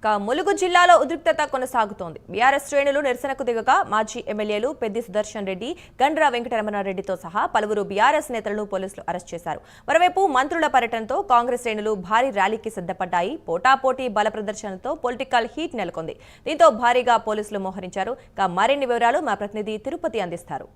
ఇక ములుగు జిల్లాలో ఉద్రిక్తత కొనసాగుతోంది. బీఆర్ఎస్ శ్రేణులు నిరసనకు దిగగా మాజీ ఎమ్మెల్యేలు పెద్ది సుదర్శన్ రెడ్డి గండ్రా వెంకటరమణారెడ్డితో సహా పలువురు బీఆర్ఎస్ నేతలను పోలీసులు అరెస్ట్ చేశారు. మరోవైపు మంత్రుల పర్యటనతో కాంగ్రెస్ శ్రేణులు భారీ ర్యాలీకి సిద్ధపడ్డాయి. పోటాపోటీ బల ప్రదర్శనతో పొలిటికల్ హీట్ నెలకొంది. దీంతో భారీగా పోలీసులు మోహరించారు. ఇక మరిన్ని వివరాలు మా ప్రతినిధి తిరుపతి అందిస్తారు.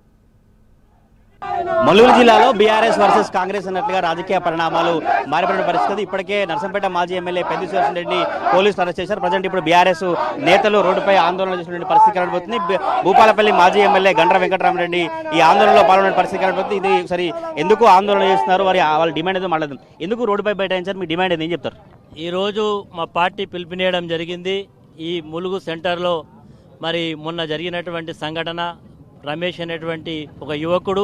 మల్లూరు జిల్లాలో బీఆర్ఎస్ వర్సెస్ కాంగ్రెస్ అన్నట్లుగా రాజకీయ పరిణామాలు మారిపోయిన పరిస్థితి. ఇప్పటికే నర్సంపేట మాజీ ఎమ్మెల్యే పెద్ది సుదర్శన్ రెడ్డి పోలీసులు అరెస్ట్ చేశారు. ప్రజెంట్ ఇప్పుడు బీఆర్ఎస్ నేతలు రోడ్డుపై ఆందోళన చేసినటువంటి పరిస్థితి కనబడుతుంది. భూపాలపల్లి మాజీ ఎమ్మెల్యే గండ్ర వెంకటరామరెడ్డి ఈ ఆందోళనలో పాల్గొనే పరిస్థితి కనబడుతుంది. ఇది సరి ఎందుకు ఆందోళన చేస్తున్నారు? వారి వాళ్ళ డిమాండ్ ఏదో మాట్లాడదు. ఎందుకు రోడ్డుపై బైఠాయించారు? మీ డిమాండ్ ఏం చెప్తారు? ఈరోజు మా పార్టీ పిలుపునేయడం జరిగింది. ఈ ములుగు సెంటర్లో మరి మొన్న జరిగినటువంటి సంఘటన రమేష్ అనేటువంటి ఒక యువకుడు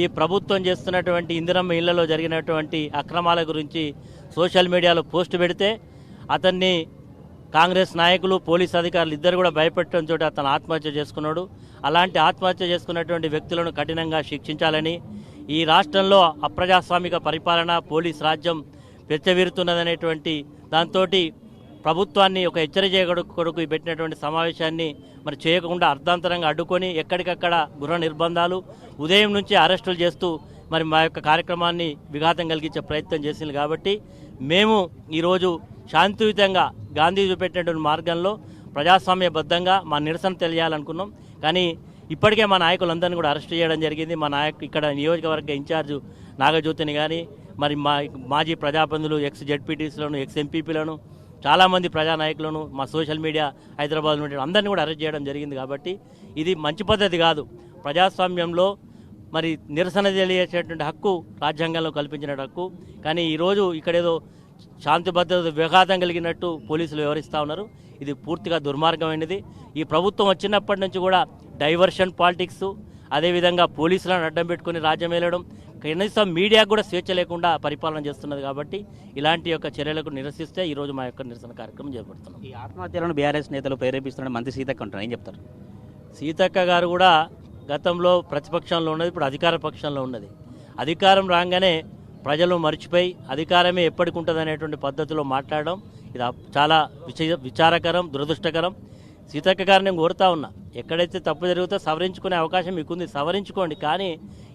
ఈ ప్రభుత్వం చేస్తున్నటువంటి ఇందిరమ్మ ఇళ్ళలో జరిగినటువంటి అక్రమాల గురించి సోషల్ మీడియాలో పోస్ట్ పెడితే అతన్ని కాంగ్రెస్ నాయకులు పోలీస్ అధికారులు ఇద్దరు కూడా భయపెట్టడం చోట అతను ఆత్మహత్య చేసుకున్నాడు. అలాంటి ఆత్మహత్య చేసుకున్నటువంటి వ్యక్తులను కఠినంగా శిక్షించాలని ఈ రాష్ట్రంలో అప్రజాస్వామిక పరిపాలన పోలీస్ రాజ్యం పెచ్చవీరుతున్నదనేటువంటి దాంతో ప్రభుత్వాన్ని ఒక హెచ్చరిక కొడుకు కొడుకు పెట్టినటువంటి సమావేశాన్ని మరి చేయకుండా అర్ధాంతరంగా అడ్డుకొని ఎక్కడికక్కడ గృహ నిర్బంధాలు ఉదయం నుంచి అరెస్టులు చేస్తూ మరి మా యొక్క కార్యక్రమాన్ని విఘాతం కలిగించే ప్రయత్నం చేసింది కాబట్టి మేము ఈరోజు శాంతియుతంగా గాంధీ చూపెట్టినటువంటి మార్గంలో ప్రజాస్వామ్యబద్ధంగా మా నిరసన తెలియాలనుకున్నాం. కానీ ఇప్పటికే మా నాయకులందరినీ కూడా అరెస్ట్ చేయడం జరిగింది. మా నాయకు ఇక్కడ నియోజకవర్గ ఇన్ఛార్జు నాగజ్యోతిని కానీ మరి మా మాజీ ప్రజాప్రతినిధులు ఎక్స్ జడ్పీటీసీలను ఎక్స్ ఎంపీపీలను చాలామంది ప్రజానాయకులను మా సోషల్ మీడియా హైదరాబాద్ నుండి అందరినీ కూడా అరెస్ట్ చేయడం జరిగింది కాబట్టి ఇది మంచి పద్ధతి కాదు. ప్రజాస్వామ్యంలో మరి నిరసన తెలియచేటువంటి హక్కు రాజ్యాంగంలో కల్పించిన హక్కు. కానీ ఈరోజు ఇక్కడేదో శాంతి భద్రత విఘాతం కలిగినట్టు పోలీసులు వివరిస్తూ ఉన్నారు. ఇది పూర్తిగా దుర్మార్గమైనది. ఈ ప్రభుత్వం వచ్చినప్పటి నుంచి కూడా డైవర్షన్ పాలిటిక్స్ అదేవిధంగా పోలీసులను అడ్డం పెట్టుకుని రాజ్యం వెళ్ళడం కనీసం మీడియాకు కూడా స్వేచ్ఛ లేకుండా పరిపాలన చేస్తున్నది కాబట్టి ఇలాంటి యొక్క చర్యలకు నిరసిస్తే ఈరోజు మా యొక్క నిరసన కార్యక్రమం చేపడుతున్నాం. ఈ ఆత్మహత్యలను బీఆర్ఎస్ నేతలు ప్రేరేపిస్తున్న మంత్రి సీతక్క అంటారు. ఏం చెప్తారు? సీతక్క గారు కూడా గతంలో ప్రతిపక్షంలో ఉన్నది ఇప్పుడు అధికార పక్షంలో ఉన్నది. అధికారం రాగానే ప్రజలు మర్చిపోయి అధికారమే ఎప్పటికి ఉంటుంది అనేటువంటి పద్ధతిలో మాట్లాడడం ఇది చాలా విచ విచారకరం దురదృష్టకరం. సీతక్క గారిని నేను కోరుతా ఉన్నా. ఎక్కడైతే తప్పు జరుగుతో సవరించుకునే అవకాశం మీకుంది సవరించుకోండి. కానీ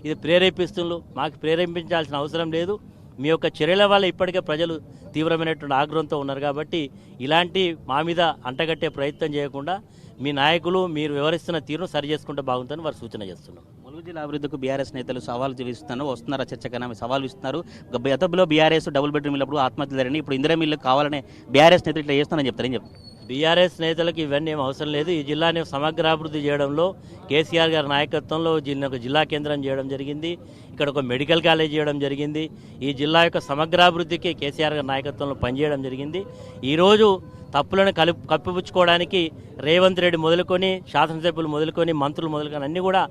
ఇది ప్రేరేపిస్తుండ్రు మాకు ప్రేరేపించాల్సిన అవసరం లేదు. మీ యొక్క చర్యల వల్ల ఇప్పటికే ప్రజలు తీవ్రమైనటువంటి ఆగ్రహంతో ఉన్నారు కాబట్టి ఇలాంటి మా మీద అంటగట్టే ప్రయత్నం చేయకుండా మీ నాయకులు మీరు వివరిస్తున్న తీరును సరి చేసుకుంటే బాగుంటుందని వారు సూచన చేస్తున్నాం ములుగు జిల్లా అభివృద్ధికి బీఆర్ఎస్ నేతలు సవాల్ విస్తున్నారు వస్తున్నారు చర్చకన్నా సవాల్ ఇస్తున్నారు గతంలో బీఆర్ఎస్ డబుల్ బెడ్రూమ్ ఇల్లప్పుడు ఆత్మహత్యలు జరిగినాయి ఇప్పుడు ఇందిరా మిల్లు కావాలనే బీఆర్ఎస్ నేతలు ఇట్లా చేస్తానని చెప్తారు ఏం చెప్తారు బీఆర్ఎస్ నేతలకు ఇవన్నీ ఏం అవసరం లేదు. ఈ జిల్లాని సమగ్రాభివృద్ధి చేయడంలో కేసీఆర్ గారి నాయకత్వంలో జిల్లా ఒక జిల్లా కేంద్రం చేయడం జరిగింది. ఇక్కడ ఒక మెడికల్ కాలేజ్ చేయడం జరిగింది. ఈ జిల్లా యొక్క సమగ్రాభివృద్ధికి కేసీఆర్ గారి నాయకత్వంలో పనిచేయడం జరిగింది. ఈరోజు తప్పులను కలుపు కప్పిపుచ్చుకోవడానికి రేవంత్ రెడ్డి మొదలుకొని శాసనసభ్యులు మొదలుకొని మంత్రులు మొదలుకొని అన్నీ కూడా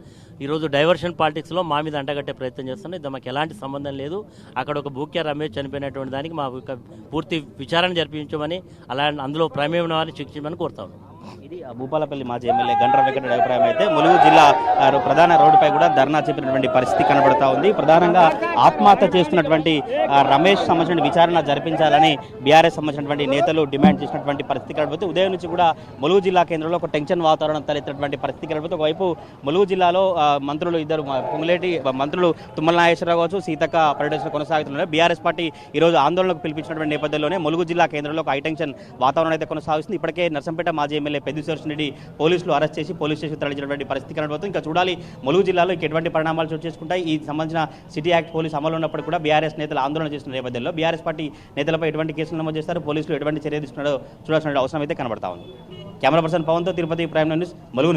ఈరోజు డైవర్షన్ పాలిటిక్స్లో మా మీద అంటగట్టే ప్రయత్నం చేస్తున్నాయి. ఇది మాకు ఎలాంటి సంబంధం లేదు. అక్కడ ఒక భూక్య రమేష్ చనిపోయినటువంటి దానికి మా పూర్తి విచారణ జరిపించమని అలా అందులో ప్రమేయం వారిని శిక్షించమని కోరుతాను ఇది భూపాలపల్లి మాజీ ఎమ్మెల్యే గండ్ర వెంకట అభిప్రాయం అయితే ములుగు జిల్లా ప్రధాన రోడ్డుపై కూడా ధర్నా చెప్పినటువంటి పరిస్థితి కనబడతా ఉంది. ప్రధానంగా ఆత్మహత్య చేస్తున్నటువంటి రమేష్ సంబంధించిన విచారణ జరిపించాలని బీఆర్ఎస్ సంబంధించినటువంటి నేతలు డిమాండ్ చేసినటువంటి పరిస్థితి కనబడితే ఉదయం నుంచి కూడా ములుగు జిల్లా కేంద్రంలో ఒక టెన్షన్ వాతావరణం తలెత్తినటువంటి పరిస్థితి కనబడితే ఒకవైపు ములుగు జిల్లాలో మంత్రులు ఇద్దరు పొంగులేటి మంత్రులు తుమ్మల నాగేశ్వరరావు కావచ్చు సీతక్క పర్యటన కొనసాగుతున్నారు. బీఆర్ఎస్ పార్టీ ఈ రోజు ఆందోళనకు పిలిపించినటువంటి నేపథ్యంలోనే ములుగు జిల్లా కేంద్రంలో ఒక హైటెన్షన్ వాతావరణం అయితే కొనసాగుతుంది. ఇప్పటికే నర్సంపేట మాజీ ఎమ్మెల్యే ఎమ్మెల్యే పెద్ద రెడ్డి పోలీసులు అరెస్ట్ చేసి పోలీస్ స్టేషన్ తరలించినటువంటి పరిస్థితి కనబడుతుంది. ఇంకా చూడాలి ములుగు జిల్లాలో ఎటువంటి పరిణామాలు చోటు చేసుకుంటాయి. ఈ సంబంధించిన సిటీ యాక్ట్ పోలీస్ అమలు ఉన్నప్పుడు కూడా బీఆర్ఎస్ నేతలు ఆందోళన చేస్తున్న నేపథ్యంలో బీఆర్ఎస్ పార్టీ నేతలపై ఎటువంటి కేసులు నమోదు చేస్తారు? పోలీసులు ఎటువంటి చర్య తీసుకున్నారో చూడాల్సిన అవసరం అయితే కనబడతా ఉంది. కెమెరా పర్సన్ పవన్తో తిరుపతి ప్రైమ్ న్యూస్ ములుగు